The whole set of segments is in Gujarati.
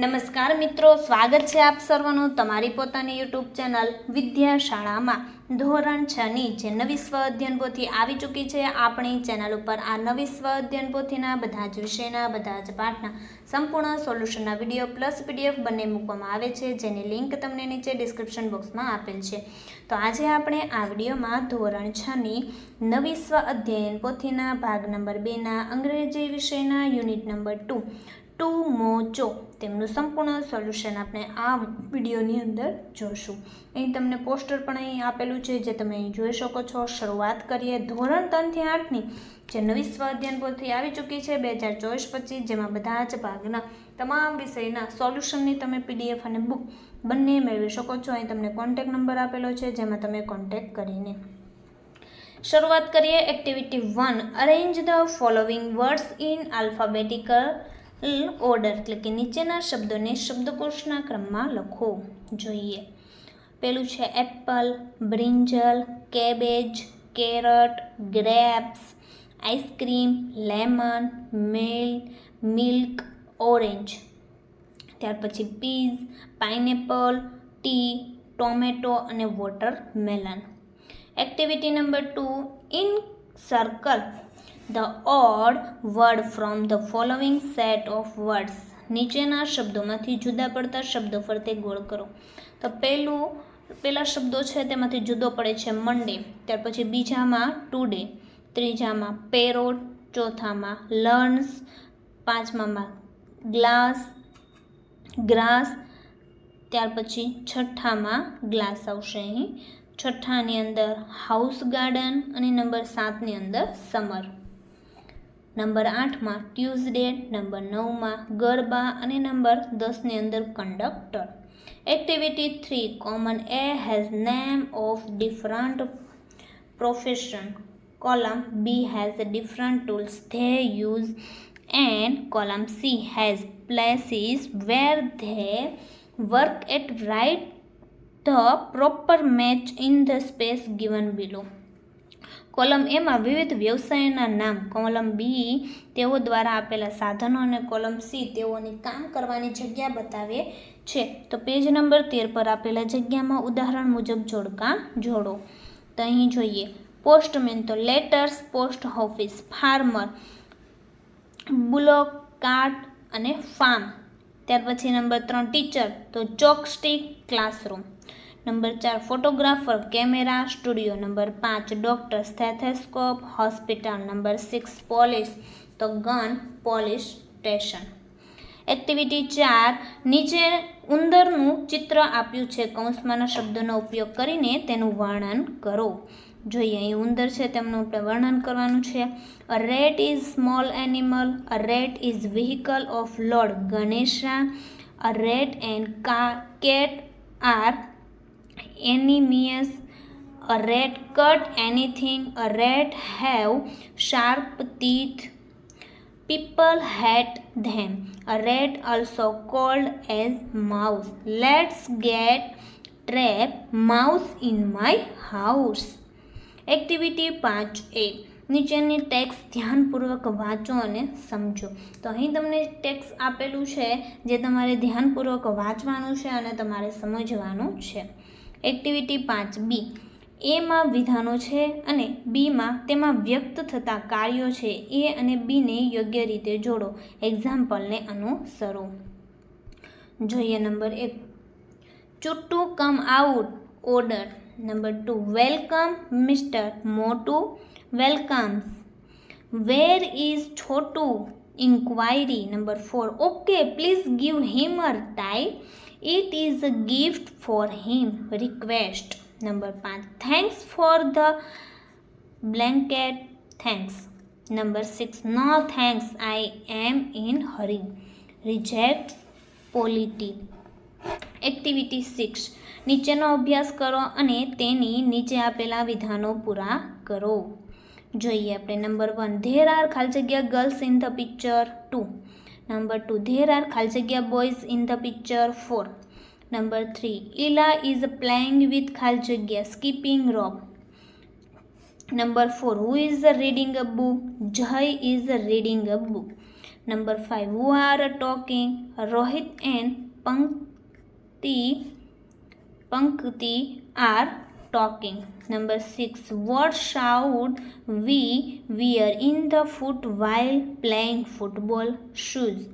નમસ્કાર મિત્રો, સ્વાગત છે આપ સર્વનું તમારી પોતાની યુટ્યુબ ચેનલ વિદ્યાશાળામાં. ધોરણ છ ની જે નવી સ્વ અધ્યયન પોથી આવી ચૂકી છે, આપણી ચેનલ ઉપર આ નવી સ્વ અધ્યયન પોથીના બધા જ વિષયના, બધા જ પાઠના સંપૂર્ણ સોલ્યુશનના વીડિયો પ્લસ પીડીએફ બંને મૂકવામાં આવે છે, જેની લિંક તમને નીચે ડિસ્ક્રિપ્શન બોક્સમાં આપેલ છે. તો આજે આપણે આ વિડીયોમાં ધોરણ છની નવી સ્વ અધ્યયન પોથીના ભાગ નંબર બેના અંગ્રેજી વિષયના યુનિટ નંબર ટુ ટુ મોચો તેમનું સંપૂર્ણ સોલ્યુશન આપણે આ વિડીયોની અંદર જોશું. અહીં તમને પોસ્ટર પણ અહીં આપેલું છે, જે તમે અહીં જોઈ શકો છો. શરૂઆત કરીએ ધોરણ ત્રણથી આઠની, જે નવી સ્વ પોથી આવી ચૂકી છે, બે હજાર ચોવીસ પચીસ, જેમાં બધા જ ભાગના તમામ વિષયના સોલ્યુશનની તમે પીડીએફ અને બુક બંને મેળવી શકો છો. અહીં તમને કોન્ટેક નંબર આપેલો છે, જેમાં તમે કોન્ટેક કરીને શરૂઆત કરીએ activity one arrange the following words in alphabetical order એટલે કે નીચેના શબ્દોને શબ્દકોશના ક્રમમાં લખો. જોઈએ. પેલું છે apple brinjal cabbage carrot grapes ice cream lemon mill milk orange ત્યાર પછી પીઝ પાઇનેપલ ટી ટોમેટો અને watermelon activity number two in circle the odd word from the following set of words નીચેના શબ્દોમાંથી જુદા પડતા શબ્દો ફરતે ગોળ કરો. તો પહેલું, પહેલા શબ્દો છે તેમાંથી જુદો પડે છે મંડે ત્યાર પછી બીજામાં ટુડે ત્રીજામાં પેરોટ ચોથામાં લર્ન્સ પાંચમામાં ગ્લાસ ગ્રાસ ત્યાર પછી છઠ્ઠામાં ગ્લાસ આવશે અહીં. છઠ્ઠાની અંદર હાઉસ ગાર્ડન અને નંબર સાતની અંદર સમર નંબર આઠમાં ટ્યુઝડે નંબર નવમાં ગરબા અને નંબર દસની અંદર conductor activity three column A has name of different profession column B has different tools they use and column C has places where they work at write the proper match in the space given below column એમાં વિવિધ વ્યવસાયોના નામ, કોલમ બી, તેઓ દ્વારા આપેલા સાધનો અને કોલમ સી તેઓની કામ કરવાની જગ્યા બતાવે છે. તો પેજ નંબર તેર પર આપેલા જગ્યામાં ઉદાહરણ મુજબ જોડકા જોડો. તો અહીં જોઈએ. પોસ્ટમેન તો letters, post office, farmer, bullock cart અને ફાર્મ. ત્યાર પછી નંબર ત્રણ, ટીચર તો ચોકસ્ટિક ક્લાસરૂમ. નંબર ચાર, ફોટોગ્રાફર, કેમેરા, સ્ટુડિયો નંબર પાંચ, doctor stethoscope hospital number six, police, તો ગન, પોલીસ સ્ટેશન. એક્ટિવિટી ચાર, નીચે ઉંદરનું ચિત્ર આપ્યું છે. કૌંસમાંના શબ્દોનો ઉપયોગ કરીને તેનું વર્ણન કરો. જોઈએ, અહીં ઉંદર છે, તેમનું આપણે વર્ણન કરવાનું છે. A rat is small animal a rat is vehicle of lord Ganesha a rat and કા cat are enemies, a rat cut, anything, a rat have, sharp teeth people hate them. A rat also called as mouse. Let's get trap mouse in my house. Activity પાંચ એ નીચેની ટેક્સ ધ્યાનપૂર્વક વાંચો અને સમજો તો અહીં તમને ટેક્સ આપેલું છે, જે તમારે ધ્યાનપૂર્વક વાંચવાનું છે અને તમારે સમજવાનું છે એક્ટિવિટી પાંચ બી એમાં વિધાનો છે અને બીમાં તેમાં વ્યક્ત થતા કાર્યો છે. એ અને બીને યોગ્ય રીતે જોડો. એક્ઝામ્પલને અનુસરો. જોઈએ નંબર એક. Chuttu come out order number two. Welcome mister Motu. Welcomes where is Chhotu? Inquiry number four okay please give him uh tie it is a gift for him request number પાંચ thanks for the blanket thanks number six no thanks I am in hurry reject politely activity six નીચેનો અભ્યાસ કરો અને તેની નીચે આપેલા વિધાનો પૂરા કરો. જોઈએ આપણે નંબર વન ધેર આર ખાલી જગ્યા girls in the picture two Number 2. There are Khalsagia boys in the picture 4. Number 3. Ila is playing with Khalsagia, skipping rope. Number 4. Who is reading a book? Jai is reading a book. Number 5. Who are talking? Rohit and Pankti, Pankti are talking. Number 6. What should we wear in the foot while playing football? Shoes.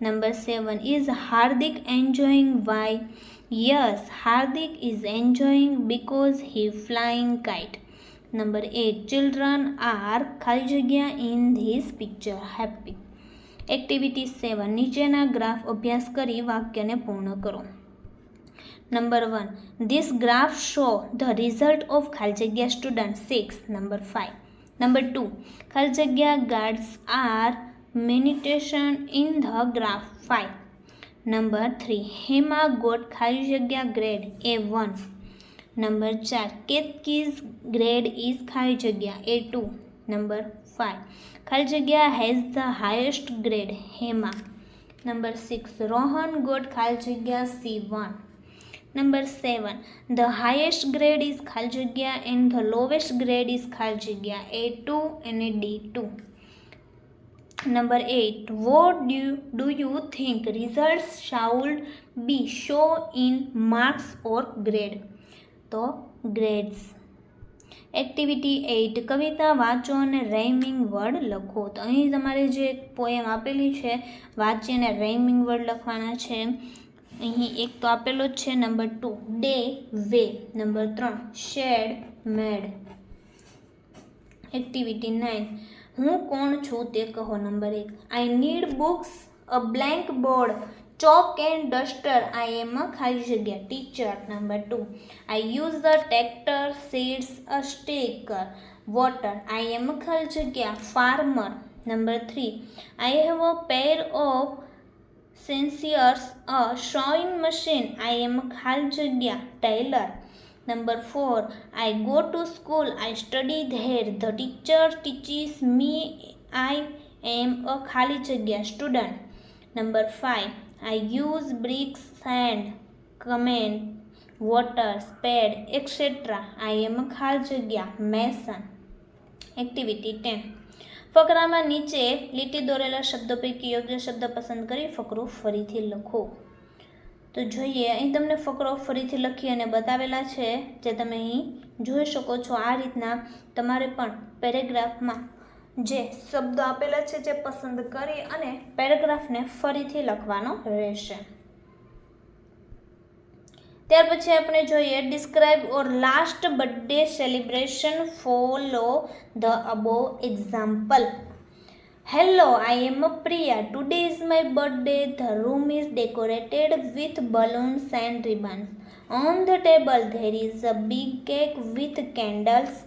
Number 7. Is Hardik enjoying why? Yes, Hardik is enjoying because he flying kite. Number 8. Children are ખાલી જગ્યા in this picture happy. Activity seven નીચેના ગ્રાફ અભ્યાસ કરી વાક્યને પૂર્ણ કરો number one this graph show the result of ખાલી જગ્યા student six number five number two ખાલી જગ્યા grades are mentioned in the graph five number three Hema got ખાલી જગ્યા ગ્રેડ એ વન નંબર ચાર કેતકીઝ ગ્રેડ ઇઝ ખાલી જગ્યા એ ટુ નંબર ફાઇવ ખાલી જગ્યા has the highest grade Hema number six Rohan got ખાલી જગ્યા C one number seven the highest grade is ખાલી જગ્યા and the lowest grade is ખાલી જગ્યા એ ટુ અને D two number eight what do do you think result should be show in marks or grade તો ગ્રેડ્સ એક્ટિવિટી એઇટ કવિતા વાંચો અને રેઇમિંગ વર્ડ લખો. તો અહીં તમારે જે પોએમ આપેલી છે, વાંચી અને રેઇમિંગ વર્ડ લખવાના છે. અહીં એક તો આપેલો જ છે number two. Day, way. Number ત્રણ, શેડ, મેડ. Activity nine. હું કોણ છું તે કહો નંબર એક. I need books a blank board chalk and duster I am a ખાલી જગ્યા. Teacher number two. I use the tractor seeds a sticker water I am a ખાલી જગ્યા. Farmer number three. I have a pair of Sincers, a sewing machine. I am a khal tailor. Number 4. I go to school. I study there. The teacher teaches me. I am a khali student. Number 5. I use bricks, sand, cement, water, spade, etc. I am a mason. Activity 10. ફકરામાં નીચે લીટી દોરેલા શબ્દો પૈકી યોગ્ય શબ્દ પસંદ કરી ફકરો ફરીથી લખો. તો જોઈએ, અહીં તમને ફકરો ફરીથી લખી અને બતાવેલા છે જે તમે અહીં જોઈ શકો છો. આ રીતના તમારે પણ પેરેગ્રાફમાં જે શબ્દો આપેલા છે જે પસંદ કરી અને પેરેગ્રાફને ફરીથી લખવાનો રહેશે. ત્યાર પછી આપણે જોઈએ describe or last birthday celebration follow the above example hello I am Priya today is my birthday the room is decorated with balloons and ribbons on the table there is a big cake with candles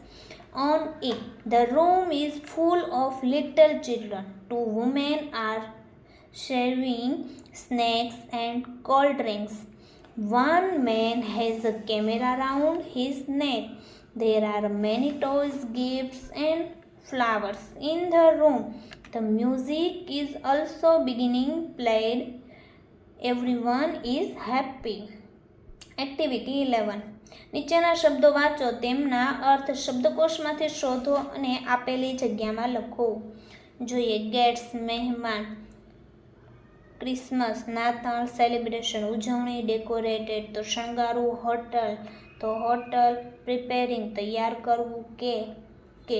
on it the room is full of little children two women are serving snacks and cold drinks one man has a camera around his neck there are many toys gifts and flowers in the room the music is also beginning played everyone is happy activity eleven નીચેના શબ્દો વાંચો તેમના અર્થ શબ્દકોશમાંથી શોધો અને આપેલી જગ્યામાં લખો જોઈએ ગેટ્સ મહેમાન ક્રિસમસ, નાતાલ સેલિબ્રેશન, ઉજવણી, ડેકોરેટેડ, તો શણગારવું, હોટલ, તો હોટલ પ્રિપેરિંગ, તૈયાર કરવું કે કે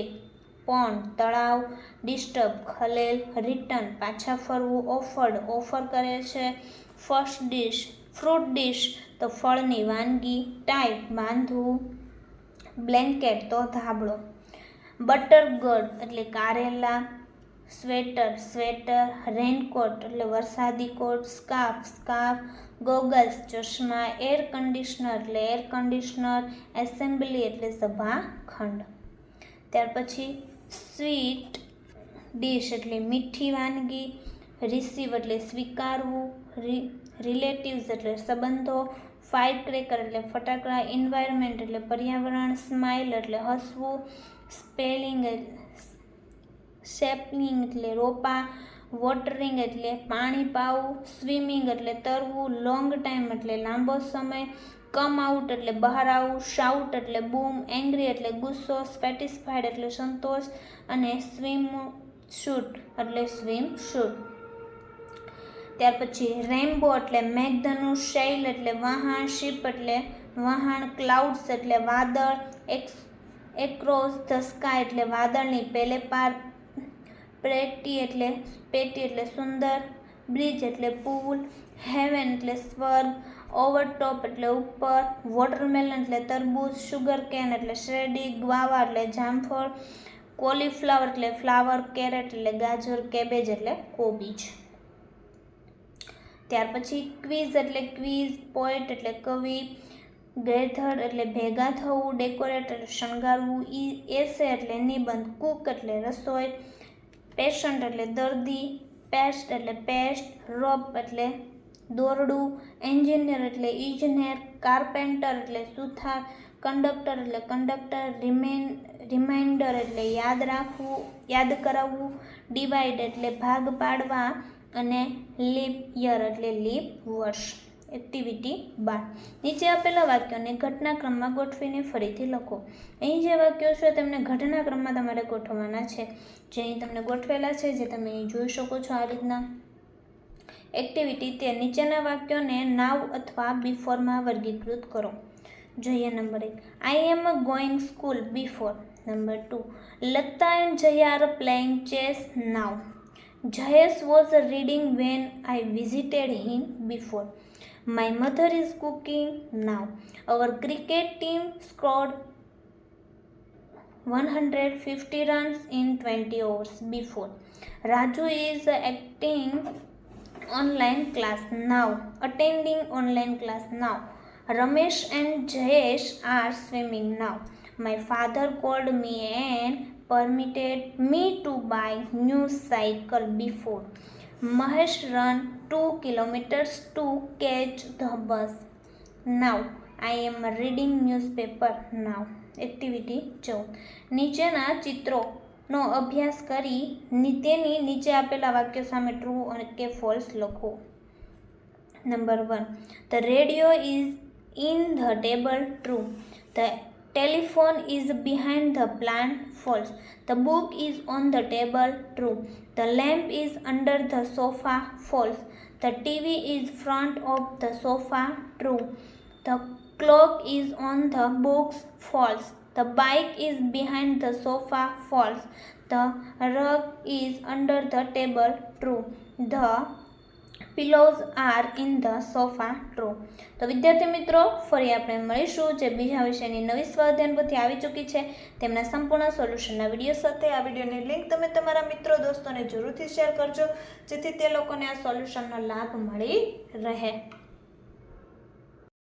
પોન્ડ તળાવ, ડિસ્ટર્બ, ખલેલ, રિટર્ન, પાછા ફરવું ઓફર્ડ ઓફર કરે છે, ફર્સ્ટ ડિશ, ફ્રૂટ ડિશ, તો ફળની વાનગી ટાઈપ બાંધવું, બ્લેન્કેટ, તો ધાબળો, બટર ગર્ડ એટલે કારેલા સ્વેટર સ્વેટર, રેનકોટ એટલે વરસાદી કોટ, સ્કાર્ફ સ્કાર્ફ, ગોગલ્સ, ચશ્મા, એર કન્ડિશનર એટલે એર કન્ડિશનર એસેમ્બલી એટલે સભાખંડ. ત્યાર પછી સ્વીટ ડીશ એટલે મીઠી વાનગી, રિસીવ એટલે સ્વીકારવું રિલેટિવ્સ એટલે સંબંધો ફાયર ક્રેકર એટલે ફટાકડા, એન્વાયરમેન્ટ એટલે પર્યાવરણ, સ્માઇલ એટલે હસવું, સ્પેલિંગ શેપલિંગ એટલે રોપા, વોટરિંગ એટલે પાણી પાવું, સ્વિમિંગ એટલે તરવું, લોંગ ટાઈમ એટલે લાંબો સમય, કમ આઉટ એટલે બહાર આવવું, શાઉટ એટલે બૂમ, એંગ્રી એટલે ગુસ્સો સ્પેટિસ્ફાઈડ એટલે સંતોષ અને સ્વિમ શૂટ એટલે સ્વિમ શૂટ. ત્યાર પછી રેમ્બો એટલે મેઘધનુ શૈલ એટલે વહાણ શિપ એટલે વહાણ ક્લાઉડ્સ એટલે વાદળ, એક્સ, એક્રોસ ધ સ્કાય એટલે વાદળની પેલે પાર પ્રેટી એટલે પેટી એટલે સુંદર બ્રિજ એટલે પુલ હેવન એટલે સ્વર્ગ ઓવરટોપ એટલે ઉપર વોટરમેલન એટલે તરબૂચ શુગર કેન એટલે શેરડી ગ્વાવા એટલે જામફળ કોલીફ્લાવર એટલે ફ્લાવર કેરેટ એટલે ગાજર કેબેજ એટલે કોબીજ ત્યાર પછી ક્વિઝ એટલે ક્વિઝ પોએટ એટલે કવિ, ગેધર એટલે ભેગા થવું ડેકોરેટ એટલે શણગારવું, ઈ એસે એટલે નિબંધ કુક એટલે રસોઈ પેશન્ટ એટલે દર્દી, પેસ્ટ એટલે પેસ્ટ રોપ એટલે દોરડું, એન્જિનિયર એટલે ઇજનેર, કાર્પેન્ટર એટલે સુથાર, કંડક્ટર એટલે કંડક્ટર, રિમેન, રિમાઇન્ડર એટલે યાદ રાખવું, યાદ કરાવવું ડિવાઈડ એટલે ભાગ પાડવા અને લીપ યર એટલે લીપ વર્ષ. એક્ટિવિટી બાર. નીચે આપેલા વાક્યોને ઘટનાક્રમમાં ગોઠવીને ફરીથી લખો. અહીં જે વાક્યો છે તેમને ઘટનાક્રમમાં તમારે ગોઠવવાના છે. જે અહીં તમને ગોઠવેલા છે, જે તમે અહીં જોઈ શકો છો આ રીતના. એક્ટિવિટી તે નીચેના વાક્યોને નાવ અથવા બિફોરમાં વર્ગીકૃત કરો. જોઈએ નંબર એક. I am a going school before number two Lata and Jaya are playing chess now Jayesh was reading when I visited him before My mother is cooking now. Our cricket team scored 150 runs in 20 hours before. Raju is acting online class now, attending online class now. Ramesh and Jayesh are swimming now. My father called me and permitted me to buy new cycle before Mahesh ran 2 kilometers to catch the bus. Now I am reading newspaper now. Activity ચૌદ નીચેના ચિત્રોનો અભ્યાસ કરી નીતેની નીચે આપેલા વાક્યો સામે ટ્રુ અને કે ફોલ્સ લખો number one the radio is in the table true the telephone is behind the plant false. The book is on the table true. The lamp is under the sofa false. The tv is front of the sofa true. The clock is on the books false. The bike is behind the sofa false. The rug is under the table true. The pillows are in the sofa true તો વિદ્યાર્થી મિત્રો, ફરી આપણે મળીશું જે બીજા વિષયની નવી સ્વાધ્યાયન પોથી આવી ચૂકી છે તેમના સંપૂર્ણ સોલ્યુશનના વીડિયો સાથે. આ વિડીયોની લિંક તમે તમારા મિત્રો, દોસ્તોને જરૂરથી શેર કરજો, જેથી તે લોકોને આ સોલ્યુશનનો લાભ મળી રહે.